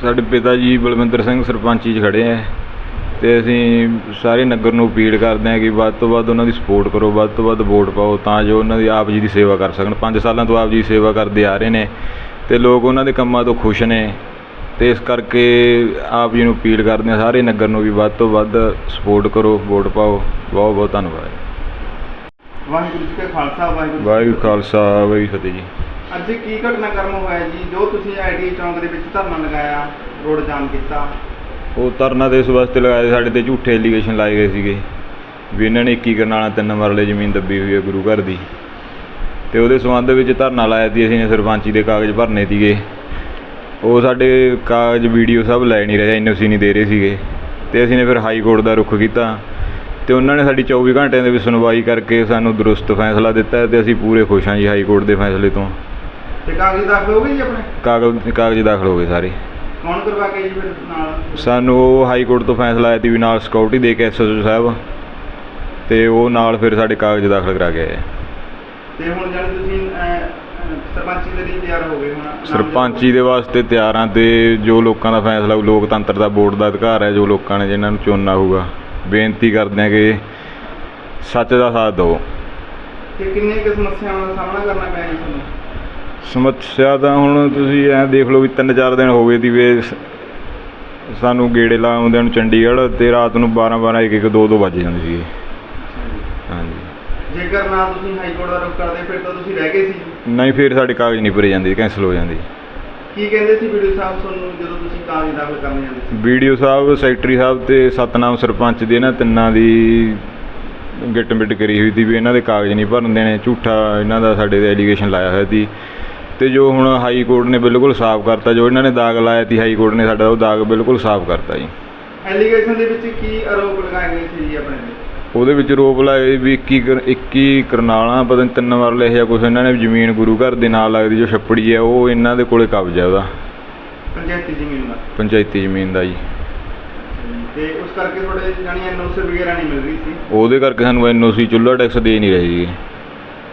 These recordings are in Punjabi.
ਸਾਡੇ ਪਿਤਾ ਜੀ ਬਲਵਿੰਦਰ ਸਿੰਘ ਸਰਪੰਚੀ 'ਚ ਖੜੇ ਆ ਤੇ ਅਸੀਂ ਸਾਰੇ ਨਗਰ ਨੂੰ ਅਪੀਲ ਕਰਦੇ ਹਾਂ ਕਿ ਵੱਧ ਤੋਂ ਵੱਧ ਉਹਨਾਂ ਦੀ ਸਪੋਰਟ ਕਰੋ ਵੱਧ ਤੋਂ ਵੱਧ ਵੋਟ ਪਾਓ ਤਾਂ ਜੋ ਉਹਨਾਂ ਦੀ ਆਪ ਜੀ ਦੀ ਸੇਵਾ ਕਰ ਸਕਣ। 5 ਸਾਲਾਂ ਤੋਂ ਆਪ ਜੀ ਸੇਵਾ ਕਰਦੇ ਆ ਰਹੇ ਨੇ ਤੇ ਲੋਕ ਉਹਨਾਂ ਦੇ ਕੰਮਾਂ ਤੋਂ ਖੁਸ਼ ਨੇ ਤੇ ਇਸ ਕਰਕੇ ਆਪ ਜੀ ਨੂੰ ਅਪੀਲ ਕਰਦੇ ਹਾਂ ਸਾਰੇ ਨਗਰ ਨੂੰ ਵੀ ਵੱਧ ਤੋਂ ਵੱਧ ਸਪੋਰਟ ਕਰੋ ਵੋਟ ਪਾਓ। ਬਹੁਤ ਬਹੁਤ ਧੰਨਵਾਦ। ਵਾਹਿਗੁਰੂ ਜੀ ਕਾ ਖਾਲਸਾ ਵਾਹਿਗੁਰੂ ਜੀ ਕੀ। ਖਾਲਸਾ ਵਾਹਿਗੁਰੂ ਫਤਿਹ ਜੀ। ਅੱਜ ਕੀ ਘਟਨਾਕ੍ਰਮ ਹੋਇਆ ਜੀ? ਜੋ ਤੁਸੀਂ ਆਈਟੀ ਚੌਂਕ ਦੇ ਵਿੱਚ ਧਰਨਾ ਲਗਾਇਆ ਰੋਡ ਜਾਮ ਕੀਤਾ। ਉਹ ਧਰਨਾ ਤੇ ਇਸ ਵਾਸਤੇ ਲਗਾਏ ਸੀ, ਸਾਡੇ ਤੇ ਝੂਠੇ ਐਲੀਗੇਸ਼ਨ ਲਾਏ ਗਏ ਸੀਗੇ। ਵੀ ਇਹਨਾਂ ਨੇ 21 ਕਰਨਾਲਾ ਤਿੰਨ ਮਰਲੇ ਜ਼ਮੀਨ ਦੱਬੀ ਹੋਈ ਹੈ ਗੁਰੂ ਘਰ ਦੀ। ਤੇ ਉਹਦੇ ਸੰਬੰਧ ਵਿੱਚ ਧਰਨਾ ਲਾਇਆ ਸੀ ਅਸੀਂ ਨੇ ਸਰਪੰਚੀ ਦੇ ਕਾਗਜ਼ ਭਰਨੇ ਸੀਗੇ। ਉਹ ਸਾਡੇ ਕਾਗਜ਼ ਵੀਡੀਓ ਸਭ ਲੈ ਨਹੀਂ ਰਹੇ ਐਨਓਸੀ ਨਹੀਂ ਦੇ ਰਹੇ ਸੀਗੇ। ਤੇ ਅਸੀਂ ਨੇ ਫਿਰ ਹਾਈ ਕੋਰਟ ਦਾ ਰੁਖ ਕੀਤਾ। ਤੇ ਉਹਨਾਂ ਨੇ ਸਾਡੀ 24 ਘੰਟਿਆਂ ਦੇ ਵਿੱਚ ਸੁਣਵਾਈ ਕਰਕੇ ਸਾਨੂੰ ਦਰੁਸਤ ਫੈਸਲਾ ਦਿੱਤਾ ਹੈ ਤੇ ਅਸੀਂ ਪੂਰੇ ਖੁਸ਼ ਹਾਂ ਜੀ ਹਾਈ ਕੋਰਟ ਦੇ ਫੈਸਲੇ ਤੋਂ। ਤੇ ਕਾਗਜ਼ ਦਾਖਲ ਹੋ ਗਏ ਜੀ ਆਪਣੇ? ਕਾਗਜ਼ ਕਾਗਜ਼ ਦਾਖਲ ਹੋ ਗਏ ਸਾਰੇ। ਕੌਣ ਕਰਵਾ ਕੇ ਜੀ ਫਿਰ ਨਾਲ? ਸਾਨੂੰ ਉਹ ਹਾਈ ਕੋਰਟ ਤੋਂ ਫੈਸਲਾ ਆਇਆ ਸੀ ਵੀ ਨਾਲ ਸਿਕਿਉਰਿਟੀ ਦੇ ਕੇ ਐਸਐਸਓ ਸਾਹਿਬ। ਤੇ ਉਹ ਨਾਲ ਫਿਰ ਸਾਡੇ ਕਾਗਜ਼ ਦਾਖਲ ਕਰਾ ਕੇ ਆਏ। ਤੇ ਹੁਣ ਜਦ ਤੁਸੀਂ ਅਹ, ਅਹ, ਸਰਪੰਚੀ ਦੇ ਲਈ ਤਿਆਰ ਹੋ ਗਏ ਹੁਣ ਸਰਪੰਚੀ ਦੇ ਵਾਸਤੇ ਤਿਆਰ ਤੇ ਜੋ ਲੋਕਾਂ ਦਾ ਫੈਸਲਾ ਹੋਊ ਲੋਕਤੰਤਰ ਦਾ ਵੋਟ ਦਾ ਅਧਿਕਾਰ ਹੈ ਜੋ ਲੋਕਾਂ ਨੇ ਜਿਨ੍ਹਾਂ ਨੂੰ ਚੁਣਨਾ ਹੋਊਗਾ। ਬੇਨਤੀ ਕਰਦੇ ਹਾਂ ਕਿ ਸੱਚ ਦਾ ਸਾਥ ਦਿਓ। ਤੇ ਕਿੰਨੇ ਕੁ ਸਮੱਸਿਆਵਾਂ ਦਾ ਸਾਹਮਣਾ ਕਰਨਾ ਪਿਆ ਜੀ ਤੁਹਾਨੂੰ? ਸਮੱਸਿਆ ਤਾਂ ਹੁਣ ਤੁਸੀਂ ਐਂ ਦੇਖ ਲਓ ਵੀ ਤਿੰਨ ਚਾਰ ਦਿਨ ਹੋ ਗਏ ਦੀ ਵੇ ਸ- ਸਾਨੂੰ ਗੇੜੇ ਲਾਉਂਦਿਆਂ ਨੂੰ ਚੰਡੀਗੜ੍ਹ ਤੇ ਰਾਤ ਨੂੰ 12 12 1 1 2 2 ਵੱਜ ਜਾਂਦੇ ਸੀਗੇ। ਹਾਂਜੀ। ਜੇਕਰ ਨਾ ਤੁਸੀਂ ਹਾਈ ਕੋਰਟ ਦਾ ਰੁਖ ਕਰਦੇ ਫਿਰ ਤਾਂ ਤੁਸੀਂ ਰਹਿ ਗਏ ਸੀ ਨਹੀਂ ਫਿਰ ਸਾਡੇ ਕਾਗਜ਼ ਨਹੀਂ ਭਰੇ ਜਾਂਦੇ ਕੈਂਸਲ ਹੋ ਜਾਂਦੇ। ਕੀ ਕਹਿੰਦੇ ਸੀ ਵੀਡੀਓ ਸਾਹਿਬ ਤੁਹਾਨੂੰ ਜਦੋਂ ਤੁਸੀਂ ਕਾਗਜ਼ ਦਾਖਲ ਕਰਨ ਜਾਂਦੇ ਸੀ? ਵੀਡੀਓ ਸਾਹਿਬ ਸੈਕਟਰੀ ਸਾਹਿਬ ਤੇ ਸਤਨਾਮ ਸਰਪੰਚ ਦੇ ਇਹਨਾਂ ਤਿੰਨਾਂ ਦੀ ਗਿੱਟ ਮਿੱਟ ਕਰੀ ਹੋਈ ਸੀ ਵੀ ਇਹਨਾਂ ਦੇ ਕਾਗਜ਼ ਨਹੀਂ ਭਰਨ ਦੇਣੇ ਝੂਠਾ ਇਹਨਾਂ ਦਾ ਸਾਡੇ ਤੇ ਐਲੀਗੇਸ਼ਨ ਲਾਇਆ ਹੋਇਆ ਸੀ। ਤੇ ਜੋ ਹੁਣ ਹਾਈ ਕੋਰਟ ਨੇ ਬਿਲਕੁਲ ਸਾਫ਼ ਕਰਤਾ ਜੋ ਇਹਨਾਂ ਨੇ ਦਾਗ ਲਾਇਆ ਸੀ ਹਾਈ ਕੋਰਟ ਨੇ ਸਾਡਾ ਉਹ ਦਾਗ ਬਿਲਕੁਲ ਸਾਫ਼ ਕਰਤਾ ਜੀ। ਐਲੀਗੇਸ਼ਨ ਦੇ ਵਿੱਚ ਕੀ ਆਰੋਪ ਲਗਾਏ ਗਏ ਸੀ ਜੀ ਆਪਣੇ ਤੇ? ਉਹਦੇ ਵਿੱਚ ਰੋਪ ਲਾਏ ਵੀ 21 ਕਰ- 21 ਕਰਨਾਲਾਂ ਪਤਾ ਨਹੀਂ ਤਿੰਨ ਵਾਰ ਲਿਖਿਆ ਕੁਛ ਇਹਨਾਂ ਨੇ ਜ਼ਮੀਨ ਗੁਰੂ ਘਰ ਦੇ ਨਾਲ ਲੱਗਦੀ ਜੋ ਛੱਪੜੀ ਹੈ ਉਹ ਇਹਨਾਂ ਦੇ ਕੋਲੇ ਕਬਜ਼ਾ ਉਹਦਾ। ਪੰਚਾਇਤੀ ਜ਼ਮੀਨ ਦਾ? ਪੰਚਾਇਤੀ ਜ਼ਮੀਨ ਦਾ ਜੀ। ਤੇ ਉਸ ਕਰਕੇ ਥੋੜੇ ਜਾਨੀ ਐਨਓਸੀ ਵਗੈਰਾ ਨਹੀਂ ਮਿਲ ਰਹੀ ਸੀ? ਉਹਦੇ ਕਰਕੇ ਸਾਨੂੰ ਐਨਓਸੀ ਚੁੱਲ੍ਹਾ ਟੈਕਸ ਦੇ ਨਹੀਂ ਰਹੇ ਜੀ।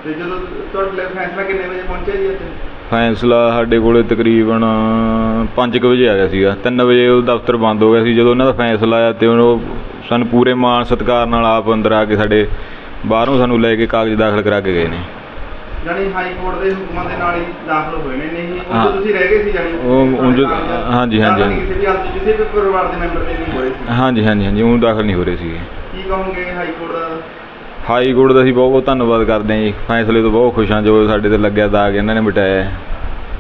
ਤੇ ਜਦੋਂ ਤੁਹਾਡੇ ਲਈ ਫੈਸਲਾ ਕਿੰਨੇ ਵਜੇ ਪਹੁੰਚਿਆ ਜੀ ਇੱਥੇ? ਫੈਸਲਾ ਸਾਡੇ ਕੋਲੇ ਤਕਰੀਬਨ 5 ਵਜੇ ਆ ਗਿਆ ਸੀਗਾ। 3 ਵਜੇ ਉਹ ਦਫ਼ਤਰ ਬੰਦ ਹੋ ਗਿਆ ਸੀ। ਜਦੋਂ ਉਹਨਾਂ ਦਾ ਫੈਸਲਾ ਆਇਆ ਤੇ ਉਹ ਸਾਨੂੰ ਪੂਰੇ ਮਾਣ ਸਤਿਕਾਰ ਨਾਲ ਆਪ ਅੰਦਰ ਆ ਕੇ ਸਾਡੇ ਬਾਹਰੋਂ ਸਾਨੂੰ ਲੈ ਕੇ ਕਾਗਜ਼ ਦਾਖਲ ਕਰਾ ਕੇ ਗਏ ਨੇ। ਜਾਨੀ ਹਾਈ ਕੋਰਟ ਦੇ ਹੁਕਮਾਂ ਦੇ ਨਾਲ ਹੀ ਦਾਖਲ ਹੋਏ ਨੇ। ਨਹੀਂ। ਉਹ ਤੁਸੀਂ ਰਹਿ ਗਏ ਸੀ ਜਾਨੀ ਉਹ- ਉਂਝ- ਹਾਂਜੀ, ਹਾਂਜੀ, ਹਾਂਜੀ। ਕਿਸੇ ਵੀ ਹਾਲਤ 'ਚ ਕਿਸੇ ਵੀ ਪਰਿਵਾਰ ਦੇ ਮੈਂਬਰ ਦੇ ਨਹੀਂ ਹੋਏ ਸੀ। ਹਾਂਜੀ ਹਾਂਜੀ ਹਾਂਜੀ ਉਹ ਦਾਖਲ ਨਹੀਂ ਹੋ ਰਹੇ ਸੀਗੇ। ਕੀ ਕਹੋਗੇ ਹਾਈ ਕੋਰਟ ਦਾ ਹਾਈ ਕੋਰਟ ਦਾ ਅਸੀਂ ਬਹੁਤ ਬਹੁਤ ਧੰਨਵਾਦ ਕਰਦੇ ਹਾਂ ਜੀ। ਫੈਸਲੇ ਤੋਂ ਬਹੁਤ ਖੁਸ਼ ਹਾਂ ਜੋ ਸਾਡੇ ਤੇ ਲੱਗਿਆ ਦਾਗ ਇਹਨਾਂ ਨੇ ਮਿਟਾਇਆ।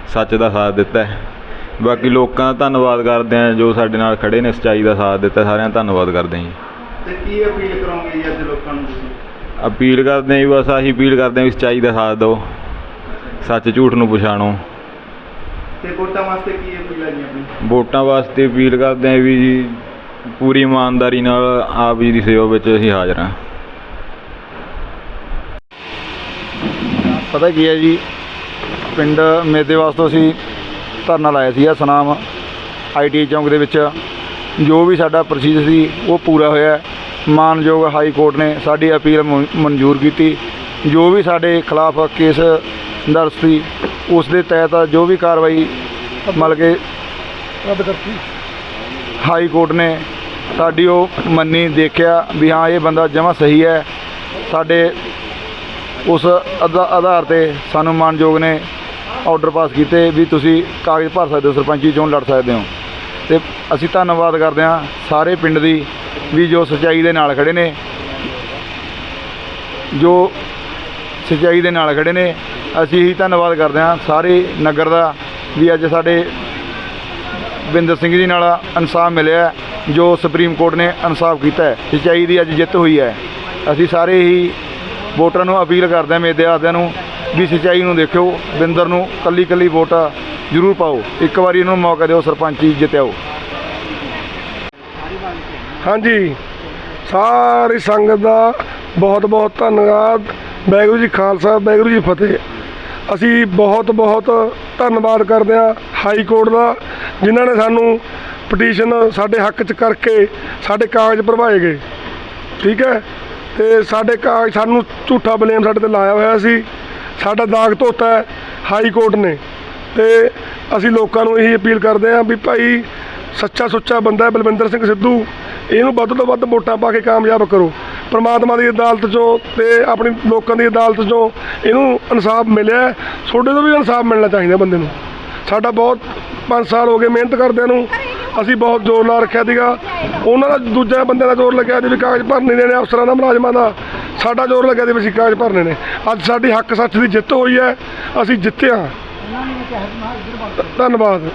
ਸੱਚ ਦਾ ਸਾਥ ਦਿੱਤਾ ਹੈ। ਬਾਕੀ ਲੋਕਾਂ ਦਾ ਧੰਨਵਾਦ ਕਰਦੇ ਹਾਂ ਜੋ ਸਾਡੇ ਨਾਲ ਖੜੇ ਨੇ ਸੱਚਾਈ ਦਾ ਸਾਥ ਦਿੱਤਾ ਸਾਰਿਆਂ ਦਾ ਧੰਨਵਾਦ ਕਰਦੇ ਹਾਂ ਜੀ। ਤੇ ਕੀ ਅਪੀਲ ਕਰੋਗੇ ਜੀ ਅੱਜ ਲੋਕਾਂ ਨੂੰ ਤੁਸੀਂ? ਅਪੀਲ ਕਰਦੇ ਹਾਂ ਜੀ ਬਸ ਆਹੀ ਅਪੀਲ ਕਰਦੇ ਹਾਂ ਵੀ ਸੱਚਾਈ ਦਾ ਸਾਥ ਦਿਓ। ਸੱਚ ਝੂਠ ਨੂੰ ਪਛਾਣੋ। ਤੇ ਵੋਟਾਂ ਵਾਸਤੇ ਕੀ ਅਪੀਲ ਹੈ ਜੀ ਆਪਣੀ? ਵੋਟਾਂ ਵਾਸਤੇ ਅਪੀਲ ਕਰਦੇ ਹਾਂ ਵੀ ਜੀ ਪੂਰੀ ਇਮਾਨਦਾਰੀ ਨਾਲ ਆਪ ਜੀ ਦੀ ਸੇਵਾ ਵਿੱਚ ਅਸੀਂ ਹਾਜ਼ਰ ਹਾਂ। ਪਤਾ ਕੀ ਹੈ ਜੀ? ਪਿੰਡ ਮੇਦੇਵਾਸ ਤੋਂ ਅਸੀਂ ਧਰਨਾ ਲਾਇਆ ਸੀਗਾ ਸਨਾਮ ਆਈਟੀ ਚੌਂਕ ਦੇ ਵਿੱਚ। ਜੋ ਵੀ ਸਾਡਾ ਪ੍ਰੋਸੀਜਰ ਸੀ ਉਹ ਪੂਰਾ ਹੋਇਆ। ਮਾਨਯੋਗ ਹਾਈ ਕੋਰਟ ਨੇ ਸਾਡੀ ਅਪੀਲ ਮਨ- ਮਨਜ਼ੂਰ ਕੀਤੀ। ਜੋ ਵੀ ਸਾਡੇ ਖਿਲਾਫ ਕੇਸ ਦਰਜ ਸੀ ਉਸ ਦੇ ਤਹਿਤ ਜੋ ਵੀ ਕਾਰਵਾਈ ਮਤਲਬ ਕਿ ਰੱਦ ਕਰਤੀ। ਹਾਈ ਕੋਰਟ ਨੇ ਸਾਡੀ ਉਹ ਮੰਨੀ ਦੇਖਿਆ ਵੀ ਹਾਂ ਇਹ ਬੰਦਾ ਜਮਾਂ ਸਹੀ ਹੈ। ਸਾਡੇ ਉਸ ਆਧਾ- ਆਧਾਰ ਤੇ ਸਾਨੂੰ ਮਾਨਯੋਗ ਨੇ ਆਰਡਰ ਪਾਸ ਕੀਤੇ ਵੀ ਤੁਸੀਂ ਕਾਗਜ਼ ਭਰ ਸਕਦੇ ਹੋ, ਸਰਪੰਚੀ ਚੋਣ ਲੜ ਸਕਦੇ ਹੋ। ਤੇ ਅਸੀਂ ਧੰਨਵਾਦ ਕਰਦੇ ਹਾਂ ਸਾਰੇ ਪਿੰਡ ਦੀ ਵੀ ਜੋ ਸੱਚਾਈ ਦੇ ਨਾਲ ਖੜੇ ਨੇ, ਜੋ ਸੱਚਾਈ ਦੇ ਨਾਲ ਖੜੇ ਨੇ, ਅਸੀਂ ਹੀ ਧੰਨਵਾਦ ਕਰਦੇ ਹਾਂ ਸਾਰੇ ਨਗਰ ਦਾ ਵੀ ਅੱਜ ਸਾਡੇ ਬਿੰਦਰ ਸਿੰਘ ਜੀ ਨਾਲ ਇਨਸਾਫ ਮਿਲਿਆ ਜੋ ਸੁਪਰੀਮ ਕੋਰਟ ਨੇ ਇਨਸਾਫ ਕੀਤਾ ਹੈ ਦੀ ਅੱਜ ਜਿੱਤ ਹੋਈ ਹੈ। ਅਸੀਂ ਸਾਰੇ ਹੀ ਵੋਟਰਾਂ ਨੂੰ ਅਪੀਲ ਕਰਦੇ ਹਾਂ, ਮੇਰੇ ਆਦਿਆਂ ਨੂੰ ਵੀ ਸੱਚਾਈ ਨੂੰ ਦੇਖਿਓ, ਬਿੰਦਰ ਨੂੰ ਕੱਲੀ ਕੱਲੀ ਵੋਟ ਜ਼ਰੂਰ ਪਾਓ। ਇੱਕ ਵਾਰੀ ਇਹਨੂੰ ਮੌਕਾ ਦਿਓ, ਸਰਪੰਚੀ ਜਿੱਤਿਓ। ਹਾਂਜੀ। ਸਾਰੀ ਸੰਗਤ ਦਾ ਬਹੁਤ ਬਹੁਤ ਧੰਨਵਾਦ। ਵਾਹਿਗੁਰੂ ਜੀ ਖਾਲਸਾ, ਵਾਹਿਗੁਰੂ ਜੀ ਫਤਿਹ। ਅਸੀਂ ਬਹੁਤ ਬਹੁਤ ਧੰਨਵਾਦ ਕਰਦੇ ਹਾਂ ਹਾਈ ਕੋਰਟ ਦਾ, ਜਿਨ੍ਹਾਂ ਨੇ ਸਾਨੂੰ ਪਟੀਸ਼ਨ ਸਾਡੇ ਹੱਕ 'ਚ ਕਰਕੇ ਸਾਡੇ ਕਾਗਜ਼ ਭਰਵਾਏ ਗਏ। ਠੀਕ ਹੈ? ਤੇ ਸਾਡੇ ਕਾਗਜ਼ ਸਾਨੂੰ ਝੂਠਾ ਬਲੇਮ ਸਾਡੇ ਤੇ ਲਾਇਆ ਹੋਇਆ ਸੀ। ਸਾਡਾ ਦਾਗ ਧੋਤਾ ਹੈ ਹਾਈ ਕੋਰਟ ਨੇ। ਤੇ ਅਸੀਂ ਲੋਕਾਂ ਨੂੰ ਇਹੀ ਅਪੀਲ ਕਰਦੇ ਹਾਂ ਵੀ ਭਾਈ ਸੱਚਾ ਸੁੱਚਾ ਬੰਦਾ ਬਲਵਿੰਦਰ ਸਿੰਘ ਸਿੱਧੂ। ਇਹਨੂੰ ਵੱਧ ਤੋਂ ਵੱਧ ਵੋਟਾਂ ਪਾ ਕੇ ਕਾਮਯਾਬ ਕਰੋ। ਪ੍ਰਮਾਤਮਾ ਦੀ ਅਦਾਲਤ 'ਚੋਂ ਤੇ ਆਪਣੀ ਲੋਕਾਂ ਦੀ ਅਦਾਲਤ 'ਚੋਂ ਇਹਨੂੰ ਇਨਸਾਫ ਮਿਲਿਆ ਤੁਹਾਡੇ ਤੋਂ ਵੀ ਇਨਸਾਫ ਮਿਲਣਾ ਚਾਹੀਦਾ ਬੰਦੇ ਨੂੰ। ਸਾਡਾ ਬਹੁਤ 5 ਸਾਲ ਹੋ ਗਏ ਮਿਹਨਤ ਕਰਦਿਆਂ ਨੂੰ। ਅਸੀਂ ਬਹੁਤ ਜ਼ੋਰ ਨਾਲ ਰੱਖਿਆ ਸੀਗਾ। ਉਹਨਾਂ ਦਾ ਦੂਜਿਆਂ ਬੰਦਿਆਂ ਦਾ ਜ਼ੋਰ ਲੱਗਿਆ ਸੀ ਵੀ ਕਾਗਜ਼ ਭਰਨੇ ਨੇ ਅਫਸਰਾਂ ਦਾ, ਮੁਲਾਜ਼ਮਾਂ ਦਾ। ਸਾਡਾ ਜ਼ੋਰ ਲੱਗਿਆ ਸੀ ਵੀ ਅਸੀਂ ਕਾਗਜ਼ ਭਰਨੇ ਨੇ। ਅੱਜ ਸਾਡੀ ਹੱਕ ਸੱਚ ਦੀ ਜਿੱਤ ਹੋਈ ਹੈ। ਅਸੀਂ ਜਿੱਤੇ ਹਾਂ ਧੰਨਵਾਦ।